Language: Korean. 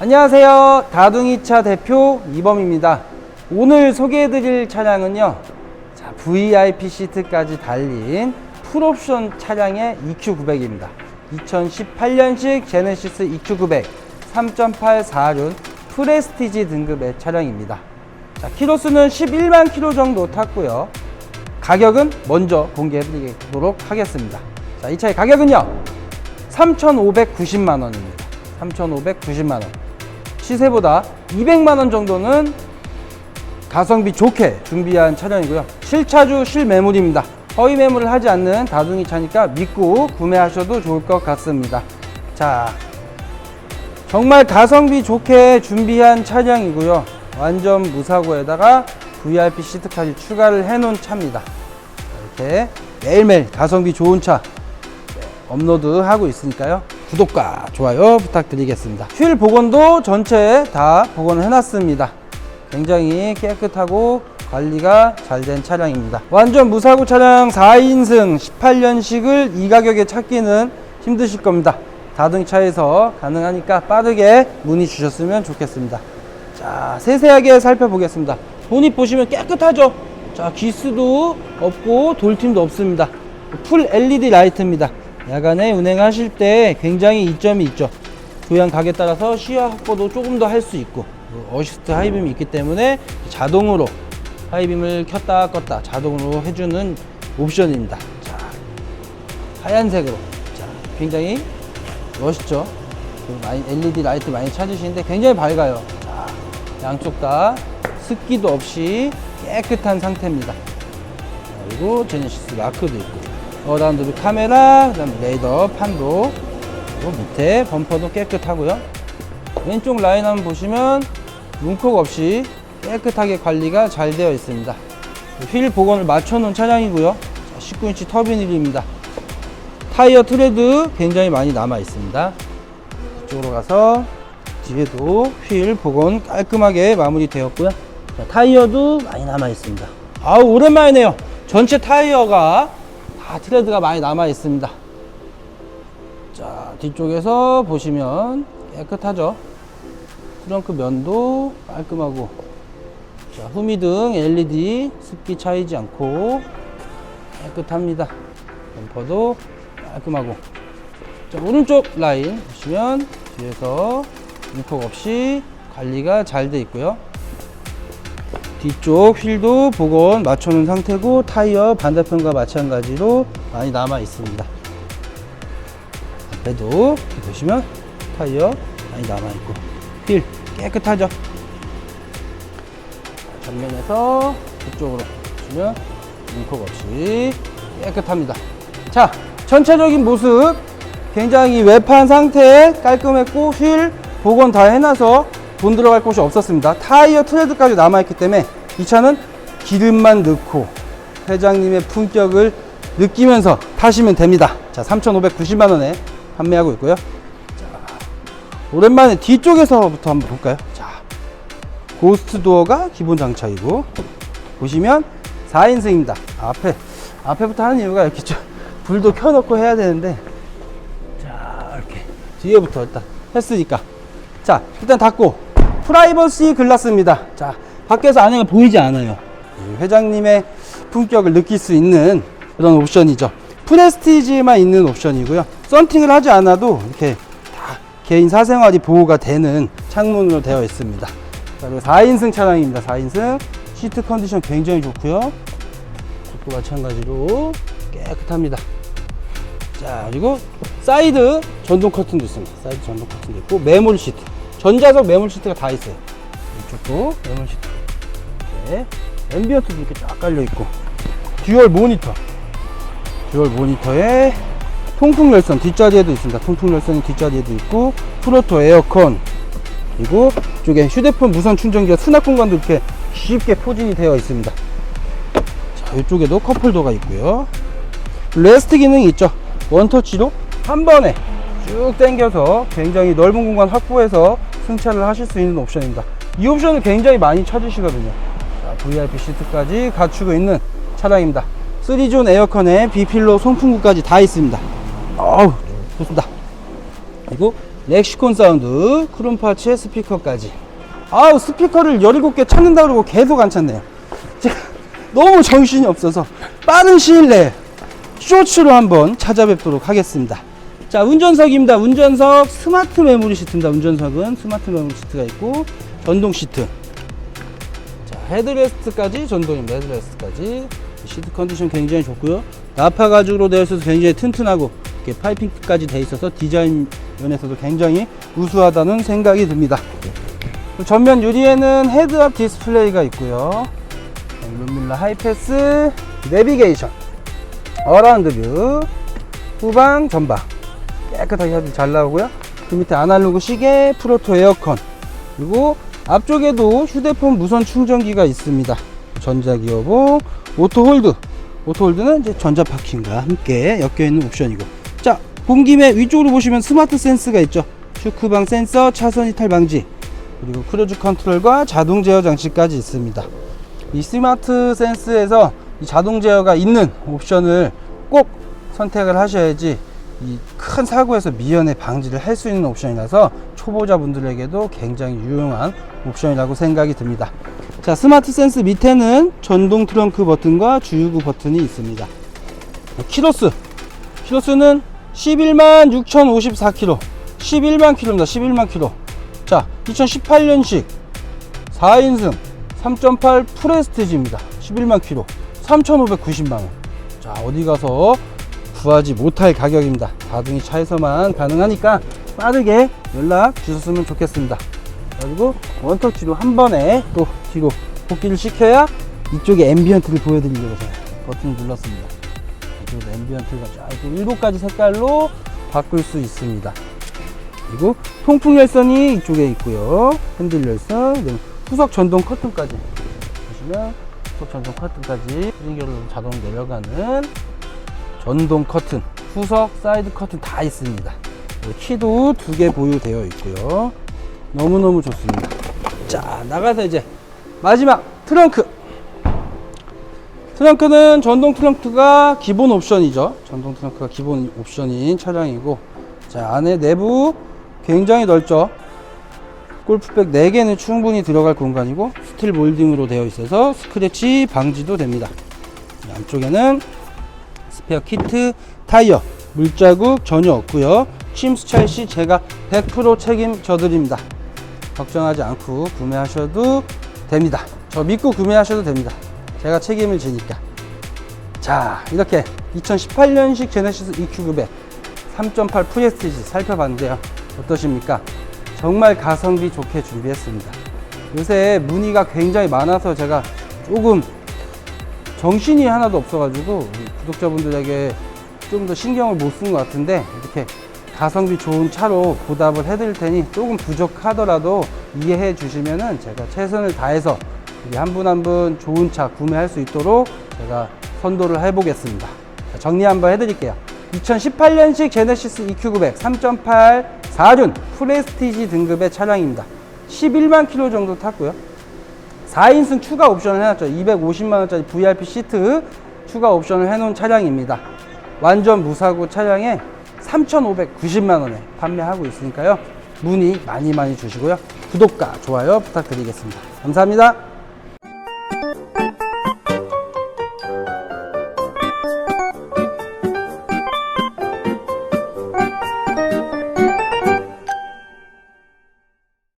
안녕하세요. 다둥이차 대표 이범입니다. 오늘 소개해드릴 차량은요. 자, VIP 시트까지 달린 풀옵션 차량의 EQ900입니다. 2018년식 제네시스 EQ900 3.8 4륜 프레스티지 등급의 차량입니다. 자, 키로수는 11만 킬로 정도 탔고요. 가격은 먼저 공개해드리도록 하겠습니다. 자, 이 차의 가격은요. 3,590만 원입니다. 3,590만 원. 시세보다 200만 원 정도는 가성비 좋게 준비한 차량이고요. 실차주 실매물입니다. 허위 매물을 하지 않는 다둥이 차니까 믿고 구매하셔도 좋을 것 같습니다. 자, 정말 가성비 좋게 준비한 차량이고요. 완전 무사고에다가 VIP 시트까지 추가를 해놓은 차입니다. 이렇게 매일매일 가성비 좋은 차 업로드 하고 있으니까요. 구독과 좋아요 부탁드리겠습니다. 휠 복원도 전체 다 복원을 해놨습니다. 굉장히 깨끗하고 관리가 잘 된 차량입니다. 완전 무사고 차량 4인승 18년식을 이 가격에 찾기는 힘드실 겁니다. 다등차에서 가능하니까 빠르게 문의 주셨으면 좋겠습니다. 자, 세세하게 살펴보겠습니다. 본닛 보시면 깨끗하죠? 자, 기스도 없고 돌팀도 없습니다. 풀 LED 라이트입니다. 야간에 운행하실 때 굉장히 이점이 있죠. 교양 각에 따라서 시야 확보도 조금 더 할 수 있고 어시스트 하이빔이 있기 때문에 자동으로 하이빔을 켰다 껐다 자동으로 해주는 옵션입니다. 자, 하얀색으로 자, 굉장히 멋있죠. 그 LED 라이트 많이 찾으시는데 굉장히 밝아요. 자, 양쪽 다 습기도 없이 깨끗한 상태입니다. 그리고 제네시스 마크도 있고 어라운드 카메라, 그다음 레이더 판도 밑에 범퍼도 깨끗하고요. 왼쪽 라인 한번 보시면 문콕 없이 깨끗하게 관리가 잘 되어 있습니다. 휠 복원을 맞춰놓은 차량이고요. 19인치 터빈 휠입니다. 타이어 트레드 굉장히 많이 남아 있습니다. 이쪽으로 가서 뒤에도 휠 복원 깔끔하게 마무리되었고요. 자, 타이어도 많이 남아 있습니다. 아우 오랜만이네요. 전체 타이어가 다 트레드가 많이 남아 있습니다. 자 뒤쪽에서 보시면 깨끗하죠. 트렁크 면도 깔끔하고 자, 후미등 LED 습기 차이지 않고 깨끗합니다. 범퍼도 깔끔하고 자, 오른쪽 라인 보시면 뒤에서 문콕 없이 관리가 잘 돼 있고요. 뒤쪽 휠도 복원 맞춰놓은 상태고 타이어 반대편과 마찬가지로 많이 남아 있습니다. 앞에도 이렇게 보시면 타이어 많이 남아 있고 휠 깨끗하죠. 전면에서 이쪽으로 보시면 문콕 없이 깨끗합니다. 자, 전체적인 모습 굉장히 외판 상태 깔끔했고 휠 복원 다 해놔서 돈 들어갈 곳이 없었습니다. 타이어 트레드까지 남아있기 때문에 이 차는 기름만 넣고 회장님의 품격을 느끼면서 타시면 됩니다. 자, 3,590만 원에 판매하고 있고요. 자, 오랜만에 뒤쪽에서부터 한번 볼까요? 자, 고스트 도어가 기본 장착이고 보시면 4인승입니다. 앞에 앞에부터 하는 이유가 이렇게 좀 불도 켜놓고 해야 되는데 자 이렇게 뒤에부터 일단 했으니까 자 일단 닫고 프라이버시 글라스입니다. 자 밖에서 안에가 보이지 않아요. 이 회장님의 품격을 느낄 수 있는 그런 옵션이죠. 프레스티지에만 있는 옵션이고요. 썬팅을 하지 않아도 이렇게 다 개인 사생활이 보호가 되는 창문으로 되어 있습니다. 자, 그리고 4인승 차량입니다. 4인승 시트 컨디션 굉장히 좋고요. 도 마찬가지로 깨끗합니다. 자 그리고 사이드 전동 커튼도 있습니다. 사이드 전동 커튼도 있고 매몰 시트 전자석 매몰 시트가 다 있어요. 이쪽도 매몰 시트. 네. 앰비언트도 이렇게 쫙 깔려 있고 듀얼 모니터. 듀얼 모니터에 통풍 열선 뒷자리에도 있습니다. 통풍 열선이 뒷자리에도 있고 프로토 에어컨 그리고 이쪽에 휴대폰 무선 충전기와 수납 공간도 이렇게 쉽게 포진이 되어 있습니다. 자, 이쪽에도 컵홀더가 있고요. 레스트 기능이 있죠. 원터치로 한 번에 쭉 당겨서 굉장히 넓은 공간 확보해서 승차를 하실 수 있는 옵션입니다. 이 옵션을 굉장히 많이 찾으시거든요. 자, VIP 시트까지 갖추고 있는 차량입니다. 3존 에어컨에 비필로 송풍구까지 다 있습니다. 어우, 좋습니다. 그리고 렉시콘 사운드, 크롬파츠의 스피커까지. 아우, 스피커를 17개 찾는다 그러고 계속 안 찾네요. 제가 너무 정신이 없어서 빠른 시일 내에 쇼츠로 한번 찾아뵙도록 하겠습니다. 자, 운전석입니다. 운전석 스마트 메모리 시트입니다. 운전석은 스마트 메모리 시트가 있고 전동 시트. 자, 헤드레스트까지 전동입니다. 헤드레스트까지. 시트 컨디션 굉장히 좋고요. 나파 가죽으로 되어 있어서 굉장히 튼튼하고 이렇게 파이핑까지 되어 있어서 디자인 면에서도 굉장히 우수하다는 생각이 듭니다. 전면 유리에는 헤드업 디스플레이가 있고요. 룸밀러 하이패스, 내비게이션, 어라운드 뷰, 후방, 전방 깨끗하게 아주 잘 나오고요. 그 밑에 아날로그 시계, 프로토 에어컨, 그리고 앞쪽에도 휴대폰 무선 충전기가 있습니다. 전자기어봉, 오토홀드. 오토홀드는 이제 전자파킹과 함께 엮여 있는 옵션이고. 자, 본 김에 위쪽으로 보시면 스마트 센스가 있죠. 슈크방 센서, 차선 이탈 방지, 그리고 크루즈 컨트롤과 자동 제어 장치까지 있습니다. 이 스마트 센스에서 이 자동 제어가 있는 옵션을 꼭 선택을 하셔야지 이 큰 사고에서 미연에 방지를 할 수 있는 옵션이라서 초보자분들에게도 굉장히 유용한 옵션이라고 생각이 듭니다. 자, 스마트 센스 밑에는 전동 트렁크 버튼과 주유구 버튼이 있습니다. 키로수. 키로수는 11만 6,054km. 11만 킬로입니다. 11만 킬로. 자, 2018년식 4인승 3.8 프레스티지입니다. 11만 킬로. 3,590만 원. 자, 어디 가서 구하지 못할 가격입니다. 다둥이 차에서만 가능하니까 빠르게 연락 주셨으면 좋겠습니다. 그리고 원터치로 한 번에 또 뒤로 복귀를 시켜야 이쪽에 앰비언트를 보여드리려고 제가 버튼을 눌렀습니다. 이쪽으로 앰비언트가 쫙 일곱 가지 색깔로 바꿀 수 있습니다. 그리고 통풍 열선이 이쪽에 있고요. 핸들 열선, 후석 전동 커튼까지 보시면 후석 전동 커튼까지 스링결로 자동 내려가는 전동 커튼, 후석 사이드 커튼 다 있습니다. 키도 두 개 보유되어 있고요. 너무너무 좋습니다. 자, 나가서 이제 마지막 트렁크. 트렁크는 전동 트렁크가 기본 옵션이죠. 전동 트렁크가 기본 옵션인 차량이고, 자, 안에 내부 굉장히 넓죠. 골프백 4개는 충분히 들어갈 공간이고, 스틸 몰딩으로 되어 있어서 스크래치 방지도 됩니다. 이 안쪽에는 스페어 키트, 타이어, 물자국 전혀 없고요. 침수찰 시 제가 100% 책임져 드립니다. 걱정하지 않고 구매하셔도 됩니다. 저 믿고 구매하셔도 됩니다. 제가 책임을 지니까. 자, 이렇게 2018년식 제네시스 EQ900 3.8 프레스티지 살펴봤는데요. 어떠십니까? 정말 가성비 좋게 준비했습니다. 요새 문의가 굉장히 많아서 제가 조금 정신이 하나도 없어가지고 구독자분들에게 좀 더 신경을 못 쓴 것 같은데 이렇게 가성비 좋은 차로 보답을 해드릴 테니 조금 부족하더라도 이해해 주시면은 제가 최선을 다해서 한 분 한 분 좋은 차 구매할 수 있도록 제가 선도를 해보겠습니다. 자, 정리 한번 해드릴게요. 2018년식 제네시스 EQ900 3.8 4륜 프레스티지 등급의 차량입니다. 11만 킬로 정도 탔고요. 4인승 추가 옵션을 해놨죠. 250만원짜리 VIP 시트 추가 옵션을 해놓은 차량입니다. 완전 무사고 차량에 3,590만원에 판매하고 있으니까요. 문의 많이 많이 주시고요. 구독과 좋아요 부탁드리겠습니다. 감사합니다.